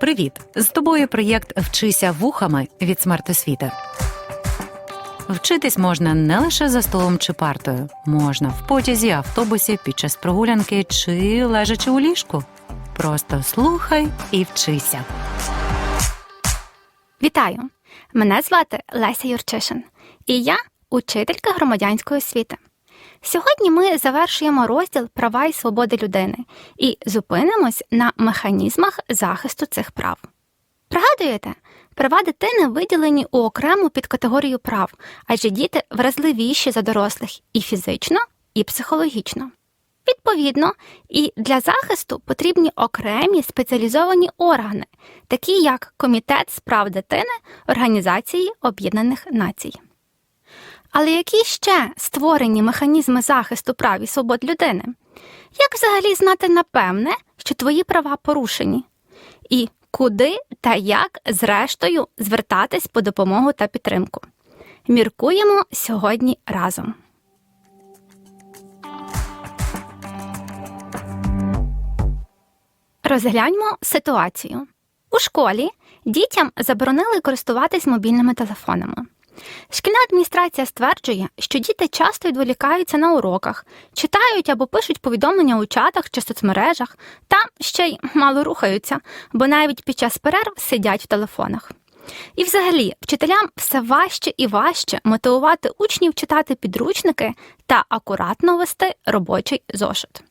Привіт! З тобою проєкт Вчися вухами від смертосвіти. Вчитись можна не лише за столом чи партою, можна в потязі, автобусі, під час прогулянки чи лежачи у ліжку. Просто слухай і вчися. Вітаю! Мене звати Леся Юрчишин, і я учителька громадянської освіти. Сьогодні ми завершуємо розділ права і свободи людини і зупинимось на механізмах захисту цих прав. Пригадуєте, права дитини виділені у окрему підкатегорію прав, адже діти вразливіші за дорослих і фізично, і психологічно. Відповідно, і для захисту потрібні окремі спеціалізовані органи, такі як Комітет з прав дитини Організації Об'єднаних Націй. Але які ще створені механізми захисту прав і свобод людини? Як взагалі знати напевне, що твої права порушені? І куди та як, зрештою, звертатись по допомогу та підтримку? Міркуємо сьогодні разом. Розгляньмо ситуацію. У школі дітям заборонили користуватись мобільними телефонами. Шкільна адміністрація стверджує, що діти часто відволікаються на уроках, читають або пишуть повідомлення у чатах чи соцмережах, та ще й мало рухаються, бо навіть під час перерв сидять в телефонах. І взагалі, вчителям все важче і важче мотивувати учнів читати підручники та акуратно вести робочий зошит.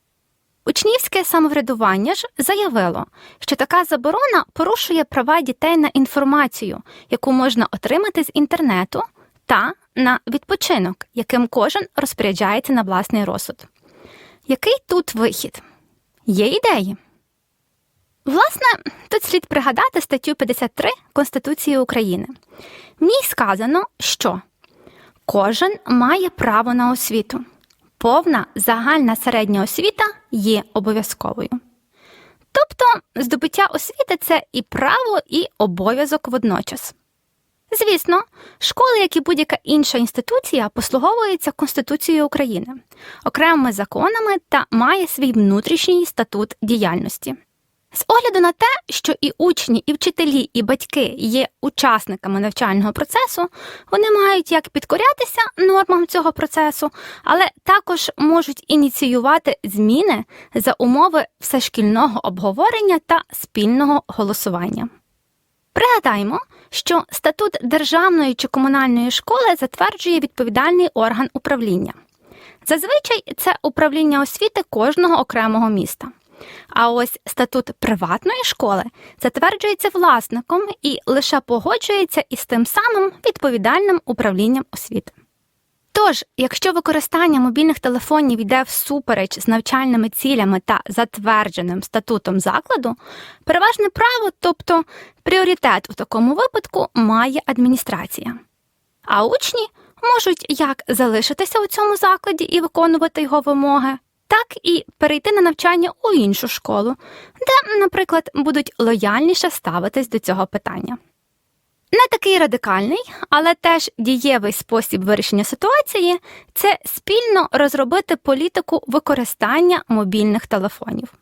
Учнівське самоврядування ж заявило, що така заборона порушує права дітей на інформацію, яку можна отримати з інтернету, та на відпочинок, яким кожен розпоряджається на власний розсуд. Який тут вихід? Є ідеї? Власне, тут слід пригадати статтю 53 Конституції України. В ній сказано, що кожен має право на освіту повна загальна середня освіта є обов'язковою. Тобто здобуття освіти це і право, і обов'язок водночас. Звісно, школи, як і будь-яка інша інституція, послуговуються Конституцією України, окремими законами та має свій внутрішній статут діяльності. З огляду на те, що і учні, і вчителі, і батьки є учасниками навчального процесу, вони мають як підкорятися нормам цього процесу, але також можуть ініціювати зміни за умови всешкільного обговорення та спільного голосування. Пригадаємо, що статут державної чи комунальної школи затверджує відповідальний орган управління. Зазвичай це управління освіти кожного окремого міста. А ось статут приватної школи затверджується власником і лише погоджується із тим самим відповідальним управлінням освіти. Тож, якщо використання мобільних телефонів йде всупереч з навчальними цілями та затвердженим статутом закладу, переважне право, тобто пріоритет у такому випадку, має адміністрація. А учні можуть як залишитися у цьому закладі і виконувати його вимоги, так і перейти на навчання у іншу школу, де, наприклад, будуть лояльніше ставитись до цього питання. Не такий радикальний, але теж дієвий спосіб вирішення ситуації це спільно розробити політику використання мобільних телефонів.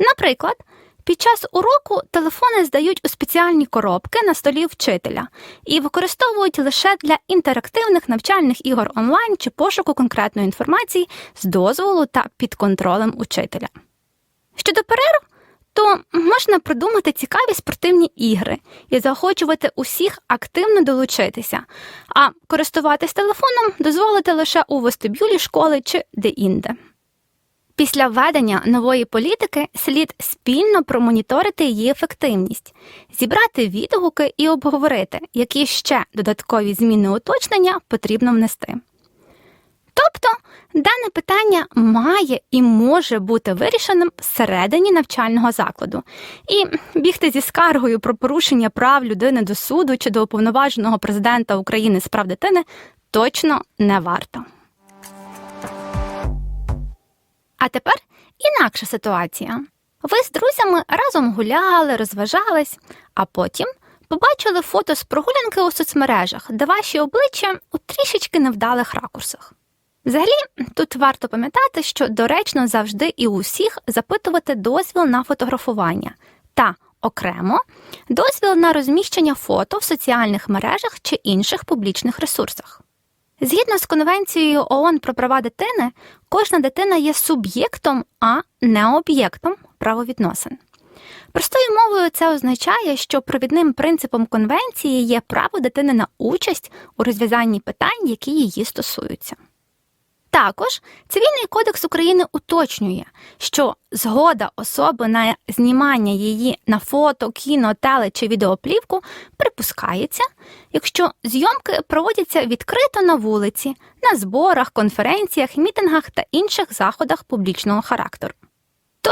Наприклад, під час уроку телефони здають у спеціальні коробки на столі вчителя і використовують лише для інтерактивних навчальних ігор онлайн чи пошуку конкретної інформації з дозволу та під контролем учителя. Щодо перерв, то можна придумати цікаві спортивні ігри і заохочувати усіх активно долучитися, а користуватись телефоном дозволити лише у вестибюлі школи чи де-інде. Після введення нової політики слід спільно промоніторити її ефективність, зібрати відгуки і обговорити, які ще додаткові зміни уточнення потрібно внести. Тобто дане питання має і може бути вирішеним всередині навчального закладу, і бігти зі скаргою про порушення прав людини до суду чи до уповноваженого президента України з прав дитини точно не варто. А тепер інакша ситуація. Ви з друзями разом гуляли, розважались, а потім побачили фото з прогулянки у соцмережах, де ваші обличчя у трішечки невдалих ракурсах. Взагалі, тут варто пам'ятати, що доречно завжди і у всіх запитувати дозвіл на фотографування та окремо дозвіл на розміщення фото в соціальних мережах чи інших публічних ресурсах. Згідно з Конвенцією ООН про права дитини, кожна дитина є суб'єктом, а не об'єктом правовідносин. Простою мовою це означає, що провідним принципом конвенції є право дитини на участь у розв'язанні питань, які її стосуються. Також Цивільний кодекс України уточнює, що згода особи на знімання її на фото, кіно, теле чи відеоплівку припускається, якщо зйомки проводяться відкрито на вулиці, на зборах, конференціях, мітингах та інших заходах публічного характеру.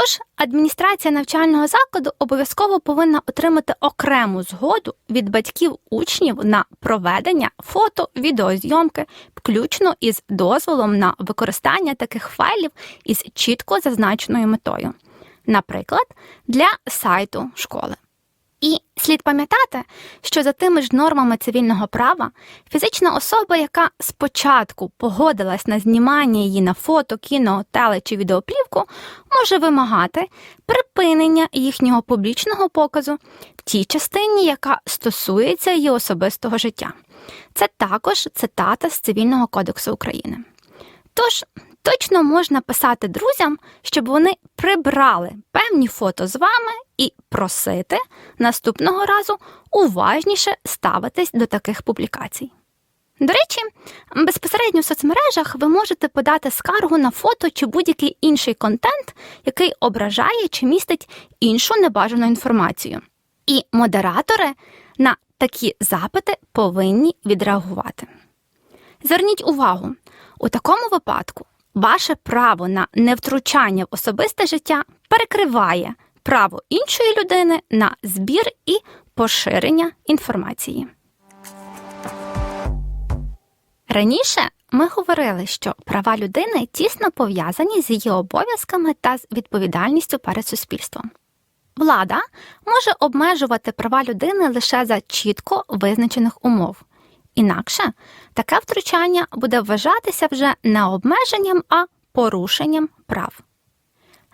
Тож адміністрація навчального закладу обов'язково повинна отримати окрему згоду від батьків учнів на проведення фото, відеозйомки, включно із дозволом на використання таких файлів із чітко зазначеною метою, наприклад, для сайту школи. І слід пам'ятати, що за тими ж нормами цивільного права фізична особа, яка спочатку погодилась на знімання її на фото, кіно, теле чи відеоплівку, може вимагати припинення їхнього публічного показу в тій частині, яка стосується її особистого життя. Це також цитата з Цивільного кодексу України. Тож точно можна писати друзям, щоб вони прибрали певні фото з вами і просити наступного разу уважніше ставитись до таких публікацій. До речі, безпосередньо в соцмережах ви можете подати скаргу на фото чи будь-який інший контент, який ображає чи містить іншу небажану інформацію. І модератори на такі запити повинні відреагувати. Зверніть увагу, у такому випадку ваше право на невтручання в особисте життя перекриває право іншої людини на збір і поширення інформації. Раніше ми говорили, що права людини тісно пов'язані з її обов'язками та з відповідальністю перед суспільством. Влада може обмежувати права людини лише за чітко визначених умов. Інакше таке втручання буде вважатися вже не обмеженням, а порушенням прав.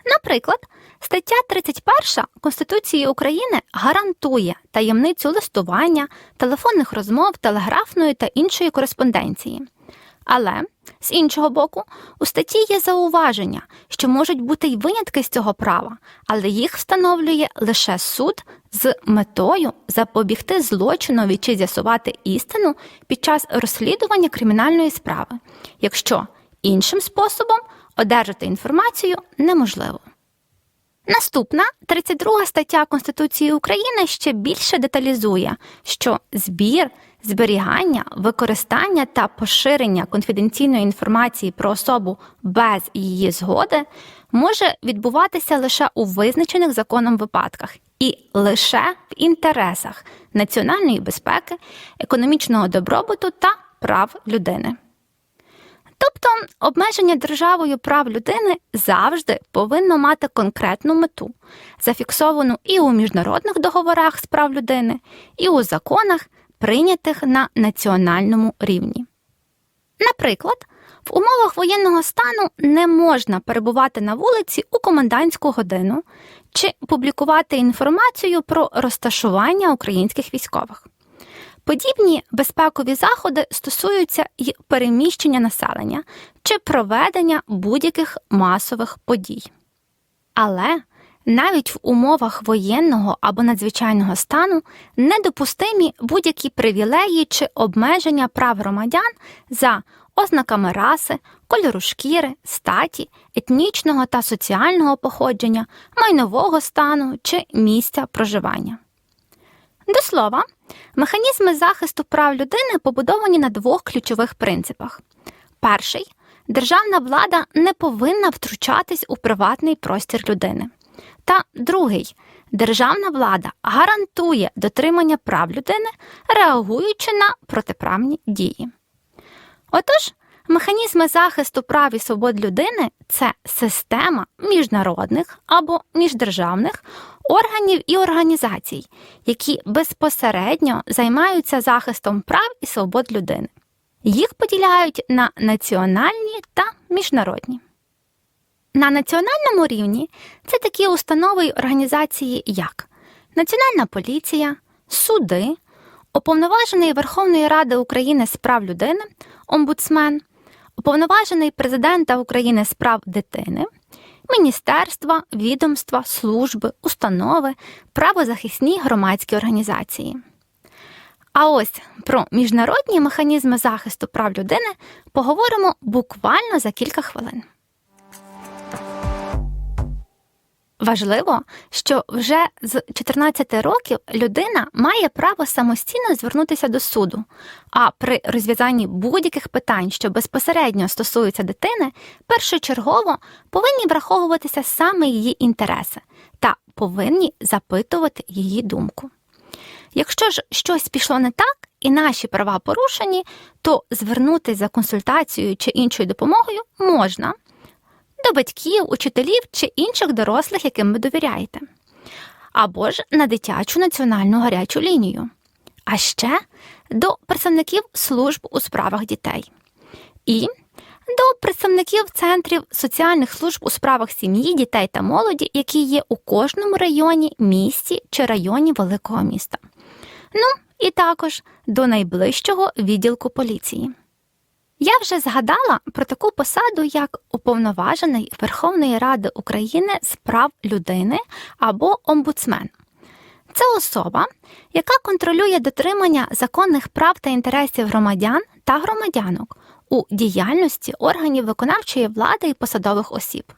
Наприклад, стаття 31 Конституції України гарантує таємницю листування, телефонних розмов, телеграфної та іншої кореспонденції. Але з іншого боку, у статті є зауваження, що можуть бути й винятки з цього права, але їх встановлює лише суд з метою запобігти злочинові чи з'ясувати істину під час розслідування кримінальної справи, якщо іншим способом одержати інформацію неможливо. Наступна 32 стаття Конституції України ще більше деталізує, що збір, зберігання, використання та поширення конфіденційної інформації про особу без її згоди може відбуватися лише у визначених законом випадках і лише в інтересах національної безпеки, економічного добробуту та прав людини. Тобто обмеження державою прав людини завжди повинно мати конкретну мету, зафіксовану і у міжнародних договорах з прав людини, і у законах, прийнятих на національному рівні. Наприклад, в умовах воєнного стану не можна перебувати на вулиці у комендантську годину чи публікувати інформацію про розташування українських військових. Подібні безпекові заходи стосуються й переміщення населення чи проведення будь-яких масових подій. Але навіть в умовах воєнного або надзвичайного стану недопустимі будь-які привілеї чи обмеження прав громадян за ознаками раси, кольору шкіри, статі, етнічного та соціального походження, майнового стану чи місця проживання. До слова, механізми захисту прав людини побудовані на двох ключових принципах. Перший державна влада не повинна втручатись у приватний простір людини. Та другий державна влада гарантує дотримання прав людини, реагуючи на протиправні дії. Отож, механізми захисту прав і свобод людини це система міжнародних або міждержавних органів і організацій, які безпосередньо займаються захистом прав і свобод людини. Їх поділяють на національні та міжнародні. На національному рівні це такі установи й організації, як Національна поліція, суди, уповноважений Верховної Ради України з прав людини, омбудсмен, уповноважений президента України з прав дитини, міністерства, відомства, служби, установи, правозахисні громадські організації. А ось про міжнародні механізми захисту прав людини поговоримо буквально за кілька хвилин. Важливо, що вже з 14 років людина має право самостійно звернутися до суду, а при розв'язанні будь-яких питань, що безпосередньо стосуються дитини, першочергово повинні враховуватися саме її інтереси та повинні запитувати її думку. Якщо ж щось пішло не так і наші права порушені, то звернутися за консультацією чи іншою допомогою можна до батьків, учителів чи інших дорослих, яким ви довіряєте, або ж на дитячу національну гарячу лінію, а ще до представників служб у справах дітей і до представників центрів соціальних служб у справах сім'ї, дітей та молоді, які є у кожному районі, місті чи районі великого міста. Ну і також до найближчого відділку поліції. Я вже згадала про таку посаду, як уповноважений Верховної Ради України з прав людини або омбудсмен. Це особа, яка контролює дотримання законних прав та інтересів громадян та громадянок у діяльності органів виконавчої влади і посадових осіб.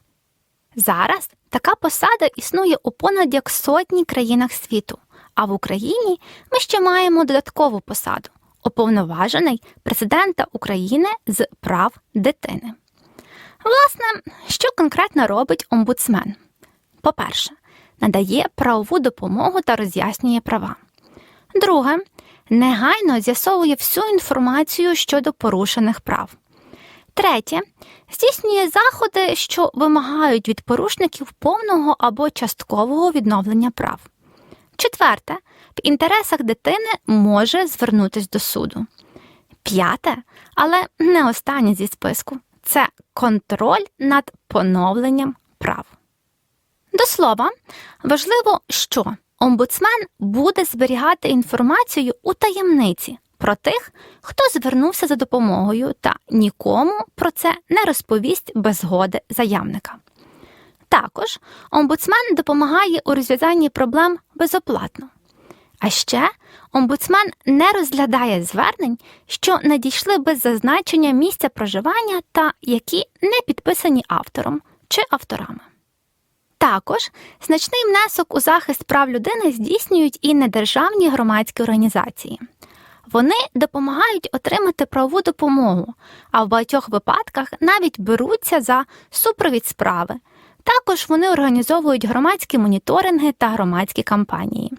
Зараз така посада існує у понад як сотні країнах світу, а в Україні ми ще маємо додаткову посаду уповноважений президента України з прав дитини. Власне, що конкретно робить омбудсмен? По-перше, надає правову допомогу та роз'яснює права. Друге, негайно з'ясовує всю інформацію щодо порушених прав. Третє, здійснює заходи, що вимагають від порушників повного або часткового відновлення прав. Четверте, інтересах дитини може звернутися до суду. П'яте, але не останнє зі списку це контроль над поновленням прав. До слова, важливо, що омбудсмен буде зберігати інформацію у таємниці про тих, хто звернувся за допомогою, та нікому про це не розповість без згоди заявника. Також омбудсмен допомагає у розв'язанні проблем безоплатно. А ще омбудсмен не розглядає звернень, що надійшли без зазначення місця проживання та які не підписані автором чи авторами. Також значний внесок у захист прав людини здійснюють і недержавні громадські організації. Вони допомагають отримати правову допомогу, а в багатьох випадках навіть беруться за супровід справи. Також вони організовують громадські моніторинги та громадські кампанії.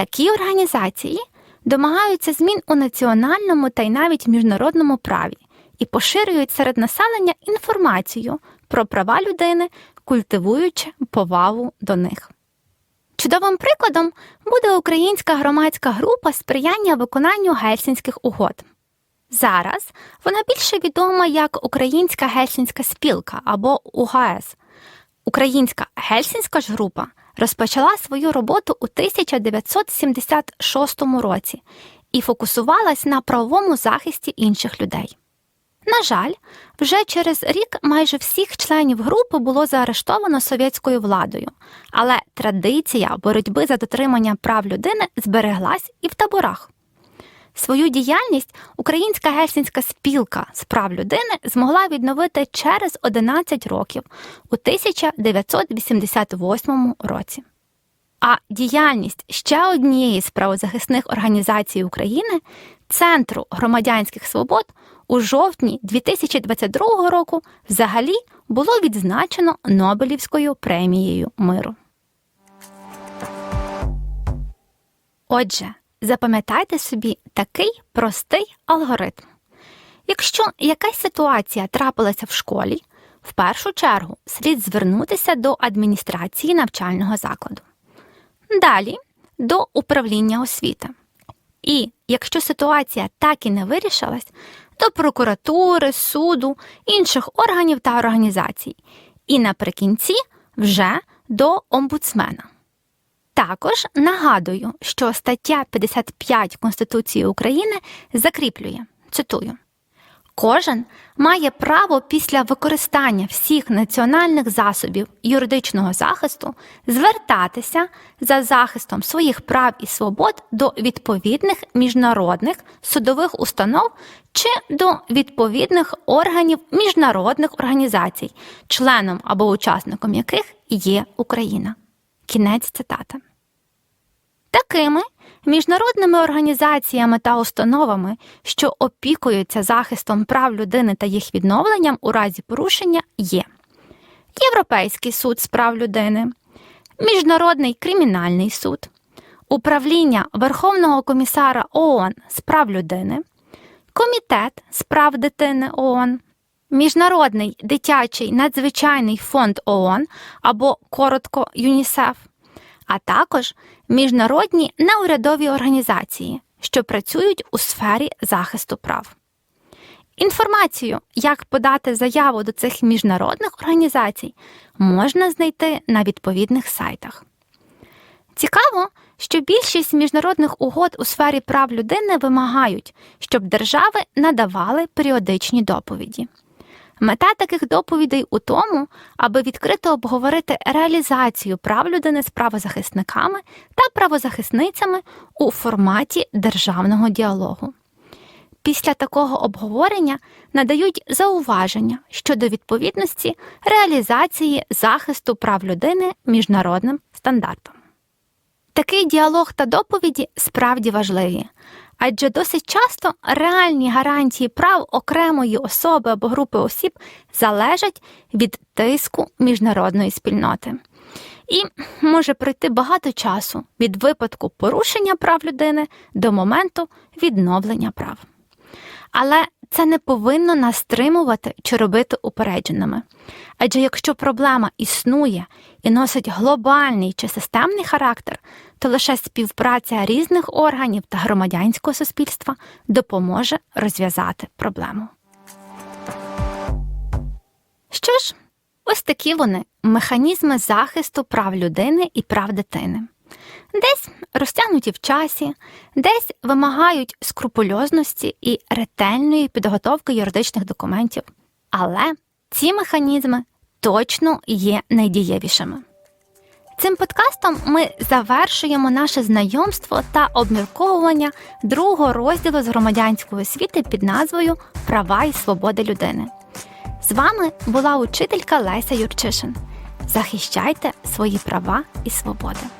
Такі організації домагаються змін у національному та й навіть міжнародному праві і поширюють серед населення інформацію про права людини, культивуючи повагу до них. Чудовим прикладом буде українська громадська група сприяння виконанню гельсінських угод. Зараз вона більше відома як Українська гельсінська спілка або УГС. Українська гельсінська ж група розпочала свою роботу у 1976 році і фокусувалась на правовому захисті інших людей. На жаль, вже через рік майже всіх членів групи було заарештовано совєтською владою, але традиція боротьби за дотримання прав людини збереглась і в таборах. Свою діяльність Українська гельсінська спілка з прав людини змогла відновити через 11 років у 1988 році. А діяльність ще однієї з правозахисних організацій України Центру громадянських свобод у жовтні 2022 року взагалі було відзначено Нобелівською премією миру. Отже, запам'ятайте собі такий простий алгоритм. Якщо якась ситуація трапилася в школі, в першу чергу слід звернутися до адміністрації навчального закладу. Далі до управління освіти. І якщо ситуація так і не вирішилась, до прокуратури, суду, інших органів та організацій. І наприкінці вже до омбудсмена. Також нагадую, що стаття 55 Конституції України закріплює цитую. Кожен має право після використання всіх національних засобів юридичного захисту звертатися за захистом своїх прав і свобод до відповідних міжнародних судових установ чи до відповідних органів міжнародних організацій, членом або учасником яких є Україна. Кінець цитати. Такими міжнародними організаціями та установами, що опікуються захистом прав людини та їх відновленням у разі порушення, є Європейський суд з прав людини, Міжнародний кримінальний суд, Управління Верховного комісара ООН з прав людини, Комітет з прав дитини ООН, Міжнародний дитячий надзвичайний фонд ООН або коротко ЮНІСЕФ, а також міжнародні неурядові організації, що працюють у сфері захисту прав. Інформацію, як подати заяву до цих міжнародних організацій, можна знайти на відповідних сайтах. Цікаво, що більшість міжнародних угод у сфері прав людини вимагають, щоб держави надавали періодичні доповіді. Мета таких доповідей у тому, аби відкрито обговорити реалізацію прав людини з правозахисниками та правозахисницями у форматі державного діалогу. Після такого обговорення надають зауваження щодо відповідності реалізації захисту прав людини міжнародним стандартам. Такий діалог та доповіді справді важливі, адже досить часто реальні гарантії прав окремої особи або групи осіб залежать від тиску міжнародної спільноти. І може пройти багато часу від випадку порушення прав людини до моменту відновлення прав. Але це не повинно нас стримувати чи робити упередженими. Адже якщо проблема існує і носить глобальний чи системний характер, то лише співпраця різних органів та громадянського суспільства допоможе розв'язати проблему. Що ж, ось такі вони механізми захисту прав людини і прав дитини. Десь розтягнуті в часі, десь вимагають скрупульозності і ретельної підготовки юридичних документів. Але ці механізми точно є найдієвішими. Цим подкастом ми завершуємо наше знайомство та обмірковування другого розділу з громадянської освіти під назвою Права і свободи людини. З вами була учителька Леся Юрчишин. Захищайте свої права і свободи.